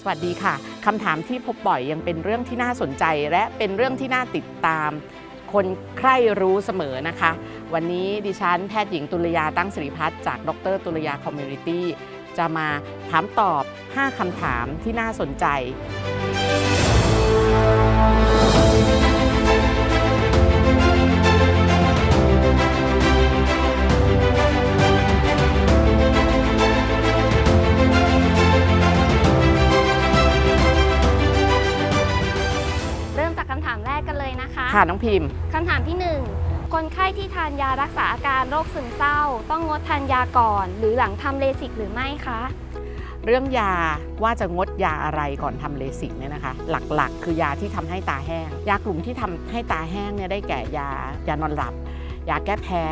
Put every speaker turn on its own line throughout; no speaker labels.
สวัสดีค่ะคำถามที่พบบ่อยยังเป็นเรื่องที่น่าสนใจ และเป็นเรื่องที่น่าติดตาม คนใคร่รู้เสมอนะคะ วันนี้ดิฉันแพทย์หญิงตุลยาตั้งสิริพัฒน์จากดรตุลยาคอมมูนิตี้จะมาถามตอบ 5คำถามที่น่าสนใจ
คะค่ะ
น้องพิมพ์
คำถามที่ 1 คนไข้ที่ทานยารักษาอาการโรคซึมเศร้า ต้องงดทานยาก่อน หรือหลังทำเลสิกหรือไม่คะ
เรื่องยาว่าจะงดยาอะไรก่อนทำเลสิกเนี่ยนะคะ หลักๆ คือยาที่ทำให้ตาแห้ง ยากลุ่มที่ทำให้ตาแห้งเนี่ยได้แก่ยายานอนหลับ ยาแก้แพ้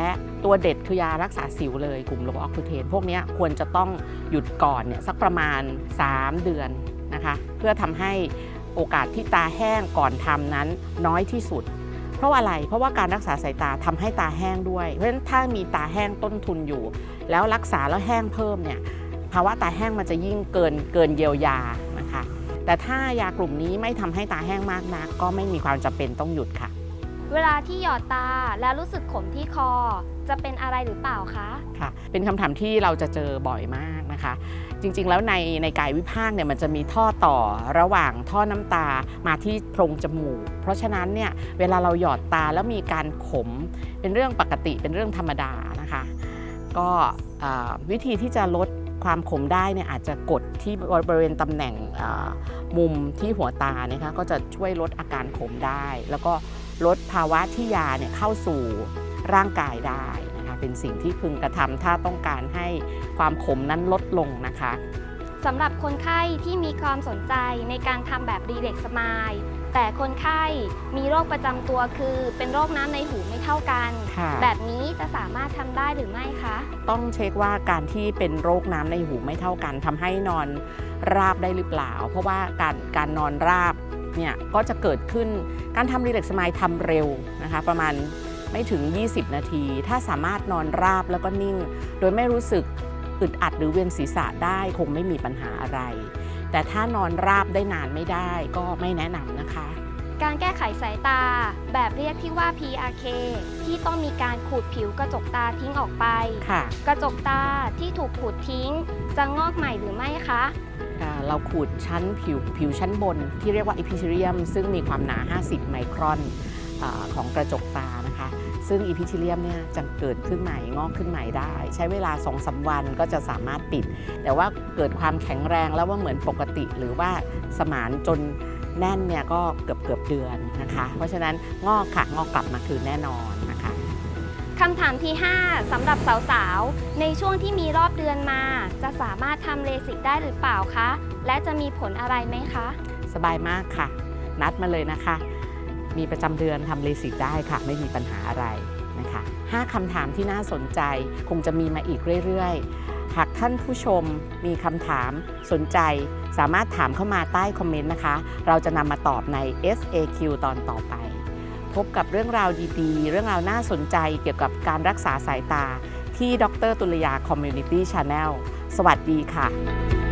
ตัวเด็ดคือยารักษาสิวเลยกลุ่มโลออกคูเทน พวกเนี้ยควรจะต้องหยุดก่อนเนี่ยสักประมาณ 3 เดือนนะคะ เพื่อทำให้ โอกาสที่ตาแห้งก่อนทำนั้นน้อยที่สุด เพราะอะไรเพราะว่าการรักษาสายตาทำให้ตาแห้งด้วย เพราะฉะนั้นถ้ามีตาแห้งต้นทุนอยู่ แล้วรักษาแล้วแห้งเพิ่มเนี่ยภาวะตาแห้งมันจะยิ่งเกินเกินเยียวยานะคะ แต่ถ้ายากลุ่มนี้ไม่ทำให้ตาแห้งมากนักก็ไม่มีความจำเป็นต้องหยุดค่ะ
เวลาที่หยอดตาแล้วรู้สึกขมที่คอ จะเป็นอะไรหรือเปล่าคะ
ค่ะ เป็นคำถามที่เราจะเจอบ่อยมากนะคะ จริงๆ แล้วในในกายวิภาคเนี่ยมันจะมีท่อต่อระหว่างท่อน้ำตามาที่โพรงจมูก เพราะฉะนั้นเนี่ยเวลาเราหยอดตาแล้วมีการขม เป็นเรื่องปกติเป็นเรื่องธรรมดานะคะ ก็วิธีที่จะลดความขมได้เนี่ยอาจจะกดที่บริเวณตำแหน่งมุมที่หัวตานะคะก็จะช่วยลดอาการขมได้ แล้วก็ ลดภาวะที่ยาเนี่ยเข้าสู่ร่างกายได้นะคะเป็นสิ่งที่พึงกระทำถ้าต้องการให้ความขมนั้นลดลงนะคะ
สำหรับคนไข้ที่มีความสนใจในการทำแบบรีเล็กสมายแต่คนไข้มีโรคประจำตัวคือ เป็นโรคน้ำในหูไม่เท่ากัน
ค่ะ
แบบนี้จะสามารถทำได้หรือไม่คะ
ต้องเช็คว่าการที่เป็นโรคน้ำในหูไม่เท่ากันทำให้นอนราบได้หรือเปล่า เพราะว่าการการนอนราบ เนี่ยก็จะเกิดขึ้นการทำรีแลกซ์สมายทำเร็วนะคะประมาณไม่ถึง 20 นาที ถ้าสามารถนอนราบแล้วก็นิ่ง โดยไม่รู้สึกอึดอัดหรือเวียนศีรษะได้คงไม่มีปัญหาอะไร แต่ถ้านอนราบได้นานไม่ได้ก็ไม่แนะนำนะคะ
การแก้ไขสายตา แบบเรียกที่ว่า PRK ที่ต้องมีการขูดผิวกระจกตาทิ้งออกไป
ค่ะ
กระจกตาที่ถูกขูดทิ้ง จะงอกใหม่หรือไม่คะ
อ่า เราขูดชั้นผิวผิวชั้นบน ที่เรียกว่า epithelium ซึ่งมีความหนา 50 ไมครอนอของกระจกตานะคะ ซึ่ง epithelium เนี่ยจะเกิดขึ้นใหม่งอกขึ้นใหม่ได้ ใช้เวลา2-3วันก็จะสามารถปิด แต่ว่าเกิดความแข็งแรงแล้วว่าเหมือนปกติ หรือว่าสมานจนแน่นเนี่ยก็เกือบเกือบเดือนนะคะ เพราะฉะนั้นงอกค่ะงอกกลับมาคือแน่นอนนะ คำ
ถามที่ 5สำหรับสาวๆ ในช่วงที่มีรอบเดือนมา จะสามารถทำเลสิกได้หรือเปล่าคะ และจะมีผลอะไรไหมคะ
สบายมากค่ะ นัดมาเลยนะคะ มีประจำเดือนทำเลสิกได้ค่ะ ไม่มีปัญหาอะไรนะคะห้าคำถามที่น่าสนใจคงจะมีมาอีกเรื่อยๆ หากท่านผู้ชมมีคำถามสนใจ สามารถถามเข้ามาใต้คอมเมนต์นะคะ เราจะนำมาตอบใน FAQ ตอนต่อไป พบกับเรื่องราวดีๆ เรื่องราวน่าสนใจเกี่ยวกับการรักษาสายตาที่ดรตุลยาคอมมูนิตี้ชาแนลสวัสดีค่ะ